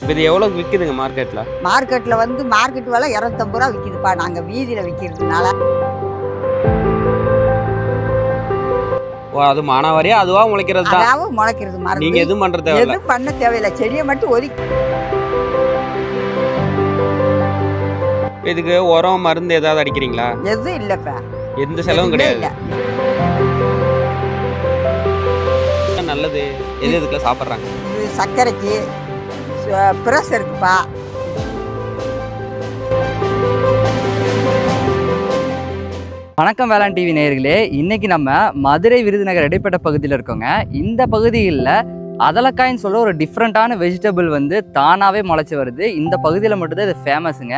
இப்போ இது எவ்வளோக்கு விற்குதுங்க மார்க்கெட்டில் மார்க்கெட்டில் வந்து மார்க்கெட் விலை இரநூத்தம்பது ரூபா விற்கிதுப்பா நாங்கள் வீதியில் விற்கிறதுனால ஓ அது மானாவாரியா? அதுவா முளைக்கிறது தான் அதாவது முளைக்கிறது நீங்க மருந்து எதுவும் பண்றது தேவையில்ல. எதுவும் பண்ண தேவையில்லை. செடியை மட்டும் ஒதுக்கி. இதுக்கு உரம் மருந்து ஏதாவது அடிக்கிறீங்களா? எதுவும் இல்லைப்பா. எந்த செலவும் கிடையாது. நல்லது. எது இதுக்குள்ள சாப்பிட்றாங்க? இது சர்க்கரைக்கு ப்ரெஸ் இருக்குப்பா. வணக்கம் வேளாண் டிவி நேயர்களே. இன்னைக்கு நம்ம மதுரை விருதுநகர் இடைப்பட்ட பகுதியில் இருக்கோங்க. இந்த பகுதியில் அதலக்காயின்னு சொல்ல ஒரு டிஃப்ரெண்ட்டான வெஜிடபிள் வந்து தானாகவே முளைச்சி வருது. இந்த பகுதியில் மட்டும்தான் இது ஃபேமஸுங்க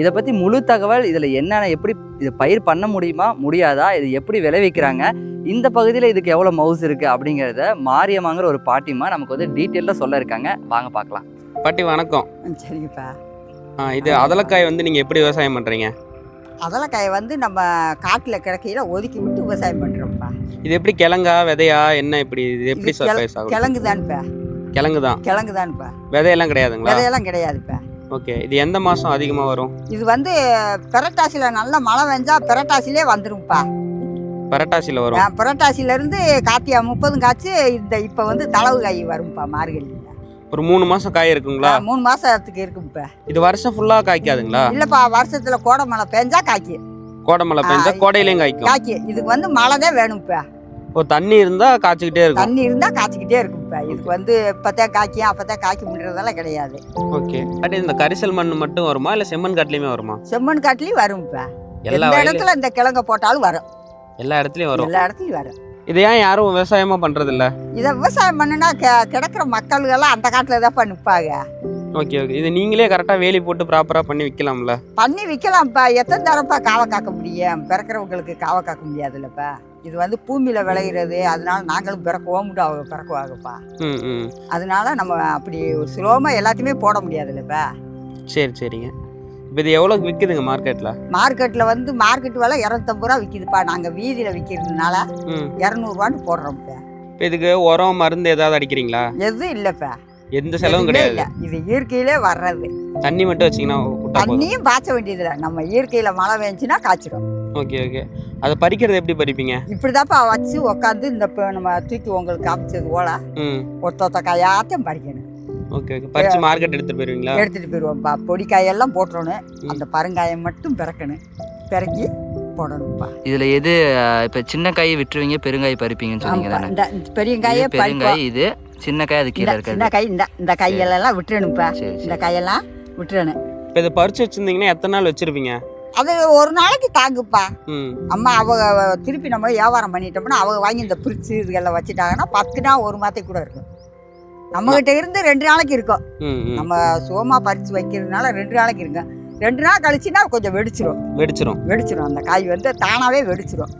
இதை பற்றி முழு தகவல் இதில் என்னென்ன எப்படி இது பயிர் பண்ண முடியுமா முடியாதா இது எப்படி விளைவிக்கிறாங்க இந்த பகுதியில் இதுக்கு எவ்வளோ மவுஸ் இருக்குது அப்படிங்கிறத மாரியம்மாங்கிற ஒரு பாட்டிமா நமக்கு வந்து டீட்டெயிலாக சொல்ல இருக்காங்க. வாங்க பார்க்கலாம். பாட்டி வணக்கம். சரிங்கப்பா. இது அதலக்காய் வந்து நீங்க எப்படி விவசாயம் பண்றீங்க? அதலக்காயை வந்து நம்ம காட்டில் கிடைக்கையில ஒதுக்கி விட்டு விவசாயம் பண்ணுறோம்ப்பா இது எப்படி கிழங்கா விதையா என்ன இப்படி இது எப்படி? கிழங்கு தான்ப்பா கிழங்கு தான் கிழங்கு தான்ப்பா விதையெல்லாம் கிடையாதுங்களா? விதையெல்லாம் கிடையாதுப்பா. ஓகே இது எந்த மாசம் அதிகமா வரும்? இது வந்து பெரட்டாசியில் நல்ல மழை பெஞ்சா பெரட்டாசிலே வந்துரும்ப்பா பரட்டாசியில் வரும். புரட்டாசியிலேருந்து கார்த்திகை முப்பதும் காய்ச்சி இந்த இப்போ வந்து தளவு காய் வரும்ப்பா மார்கழியில் ஒரு மூணு மாசம் காய் இருக்குங்களா? மூணு மாசத்துக்கு இருக்கும்ப்பா இது வருஷம் ஃபுல்லா காய்க்காதுங்களா? இல்லப்பா வருஷத்துல கோடை மழை பெஞ்சா காய்க்கு. கோடை மழை பெஞ்சா கோடையிலையும் காய்க்கும். காய்க்கு. இதுக்கு வந்து மழை தான் வேணும்ப்பா ஓ தண்ணி இருந்தா காய்ச்சிக்கிட்டே இருக்கும். தண்ணி இருந்தா காய்ச்சிக்கிட்டே இருக்கும்ப்பா இதுக்கு வந்து இப்பதான் காய்க்கும் அப்பதான் காய்க்க முடியறதெல்லாம் கிடையாது. ஓகே. பாட்டி இந்த கரிசல் மண் மட்டும் வருமா? இல்ல செம்மண் காட்டுலயுமே வருமா? செம்மண் காட்டுலயும் வரும்ப்பா எல்லா எந்த வயலும் இடத்துல இந்த கிழங்க போட்டாலும் வரும். எல்லா இடத்துலயும் வரும். எல்லா இடத்துலயும் வரும். இது ஏன் யாரும் விவசாயமா பண்றது இல்ல இதை விவசாயம் பண்ணுனா கி- கிடக்குற மக்கள்கெல்லாம் அந்த காட்டுல தான் நிற்பாங்க ஓகே ஓகே. இது நீங்களே கரெக்டா வேலி போட்டு ப்ராப்பரா பண்ணி விக்கலாம்ல? பண்ணி விற்கலாம்ப்பா எத்தனை தரப்பா காவை காக்க முடியும்? பிறக்கிறவங்களுக்கு காவை காக்க முடியாதுல்லப்பா. இது வந்து பூமியில விளையிறது. அதனால நாங்களும் பிறக்குவோம்ட்டு அவங்க பிறக்குவாங்கப்பா. ம் ம். அதனால நம்ம அப்படி சுலபமாக எல்லாத்தையுமே போட முடியாதுல்லப்பா. சரி சரிங்க. இப்போ இது எவ்வளோக்கு விற்குதுங்க மார்க்கெட்ல மார்க்கெட்டில் வந்து மார்க்கெட் விலை இரநூத்தம்பது ரூபா விற்கிதுப்பா நாங்கள் வீதியில் விற்கிறதுனால இரநூறுவான்னு போடுறோம்ப்பா இப்போ இதுக்கு உரம் மருந்து ஏதாவது அடிக்கிறீங்களா? எதுவும் இல்லைப்பா எந்த செலவும் கிடையாது. இது இயற்கையிலே வர்றது. தண்ணி மட்டும் வச்சிங்கன்னா தண்ணியும் பாய்ச்ச வேண்டியதில்லை. நம்ம இயற்கையில் மழை பெஞ்சுன்னா காய்ச்சிடும். Okay okay. அதை பறிக்கிறது எப்படி பறிப்பீங்க? இப்படிதாப்பா வச்சு உக்காந்து இந்த நம்ம தூக்கி உங்களுக்கு காமிச்சது போல ஒத்த ஒத்த காயாத்தையும் பறிக்கணும். Okay okay. பறிச்சு மார்க்கெட் எடுத்துட்டு போயிருவீங்களா? எடுத்துட்டு போயிடுவோம்ப்பா பொடி காயெல்லாம் போட்டுறணும். அந்த பருங்காயை மட்டும் பிறக்கணும். பிறக்கி போடணும்ப்பா இதில் எது இப்போ சின்ன காய் விட்டுருவீங்க பெருங்காய் பறிப்பீங்கன்னு சொன்னீங்க இந்த இந்த பெரிய காயே பெருங்காய் இது சின்ன காய் அது கீழே இந்த இருக்கிறது. சின்ன காய் இந்த இந்த கையெல்லாம் விட்டுறணும்ப்பா இந்த கையெல்லாம் விட்டுறணும். இப்போ இதை பறிச்சு வச்சிருந்தீங்கன்னா எத்தனை நாள் வச்சிருப்பீங்க? அது ஒரு நாளைக்கு தாங்குப்பா. ம். அம்மா அவங்க திருப்பி நம்ம வியாபாரம் பண்ணிட்டோம்னா அவங்க வாங்கி இந்த பிரிச்சு இதுகெல்லாம் வச்சுட்டாங்கன்னா பத்து நாள் ஒரு மாதத்துக்கு கூட இருக்கும். நம்மகிட்ட இருந்து ரெண்டு நாளைக்கு இருக்கும். நம்ம சுகமா பறிச்சு வைக்கிறதுனால ரெண்டு நாளைக்கு இருக்கும். ரெண்டு நாள் கழிச்சுன்னா கொஞ்சம் வெடிச்சிரும். வெடிச்சிரும். வெடிச்சிரும். அந்த காய் வந்து தானாவே வெடிச்சிரும்.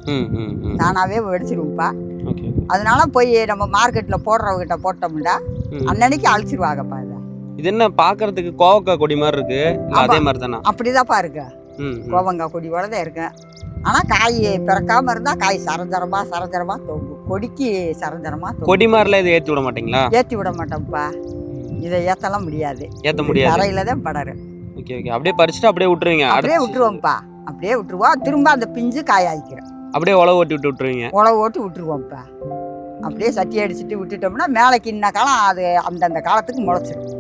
தானாவே வெடிச்சிரும்ப்பா. அதனால போய் நம்ம மார்க்கெட்ல போடுறவங்கிட்ட போட்டோம்னா ம். அன்னன்னைக்கு அழிச்சிருவாங்கப்பா இதை. இது என்ன பார்க்கறதுக்கு கோவக்காய் கொடி மாதிரி இருக்கு. அதே மாதிரி தானா? அப்படிதான்ப்பா இருக்கு. கோவங்காய் கொடியோட தான் இருக்கு. ஆனா காய் பிறக்காம இருந்தா காய் சரஞ்சரமா சரஞ்சரமா தொங்கும். கொடிக்கு சரஞ்சரமா தொங்கும். கொடி மாதிரிலாம் இதை ஏற்றி விட மாட்டீங்களா? ஏத்தி விட மாட்டோம்ப்பா. இதை ஏத்தலாம் முடியாது. ஏற்ற முடியாது. தரையில தான் படரும். Okay okay. அப்படியே பறிச்சுட்டு அப்படியே விட்டுருவீங்க. அப்படியே விட்டுருவோம்ப்பா. அப்படியே விட்டுருவோம். திரும்ப அந்த பிஞ்சு காய ஆயிக்கிறோம். அப்படியே உழவு ஓட்டி விட்டு விட்டுருவீங்க. உழவு ஓட்டு விட்டுருவோம்ப்பா. அப்படியே சட்டி அடிச்சுட்டு விட்டுட்டோம்னா மேலே கிண்ண காலம் அது அந்தந்த காலத்துக்கு முளைச்சிடும்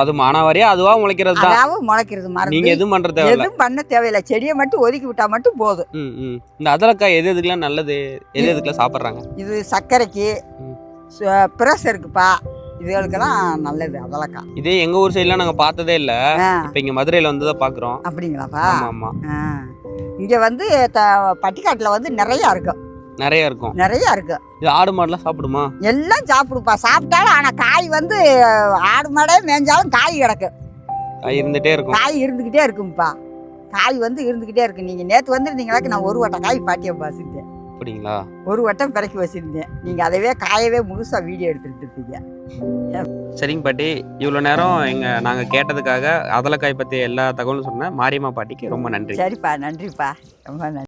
அது மானாவாரியா? அதுவா முளைக்கிறது தான் அதாவது முளைக்கிறது நீங்க மருந்து எதுவும் பண்றது தேவையில்ல. எதுவும் பண்ண தேவையில்லை. செடியை மட்டும் ஒதுக்கி விட்டா மட்டும் போதும். இந்த அதலக்காய் எது எதுக்கெல்லாம் நல்லது? எது எதுக்கெல்லாம் சாப்பிட்றாங்க? இது சர்க்கரைக்கு இருக்குப்பா. இதுகளுக்கெல்லாம் நல்லது அதெல்லாம் இதே எங்க ஊர் சைட்லாம் நாங்க பார்த்ததே இல்ல. இப்ப இங்க மதுரையில வந்து தான் பாக்குறோம் அப்படிங்களாப்பா? ஆமா ஆமா இங்கே வந்து பட்டிக்காட்டில் வந்து நிறையா இருக்கும் நிறைய இருக்கும். நிறையா இருக்கும் இது ஆடு மாடுலாம் சாப்பிடுமா? எல்லாம் சாப்பிடுப்பா. சாப்பிட்டாலும் ஆனால் காய் வந்து ஆடு மாடே மேய்ஞ்சாலும் காய் கிடக்கும் காய் இருந்துட்டே இருக்கும். காய் இருந்துக்கிட்டே இருக்கும்ப்பா காய் வந்து இருந்துக்கிட்டே இருக்கு. நீங்கள் நேற்று வந்துருந்தீங்களாக்கு நான் ஒரு வட்டம் காய் பாட்டியை வச்சுருந்தேன் அப்படிங்களா? ஒரு வட்டம் பிறக்கி வச்சுருந்தேன். நீங்கள் அதவே காயவே முழுசாக வீடியோ எடுத்துகிட்டு இருப்பீங்க. சரிங்க பாட்டி. இவ்வளோ நேரம் எங்க நாங்க கேட்டதுக்காக அதலக்காய் பத்தி எல்லா தகவலும் சொன்ன மாரியம்மா பாட்டிக்கு ரொம்ப நன்றி. சரிப்பா நன்றிப்பா. ரொம்ப நன்றி.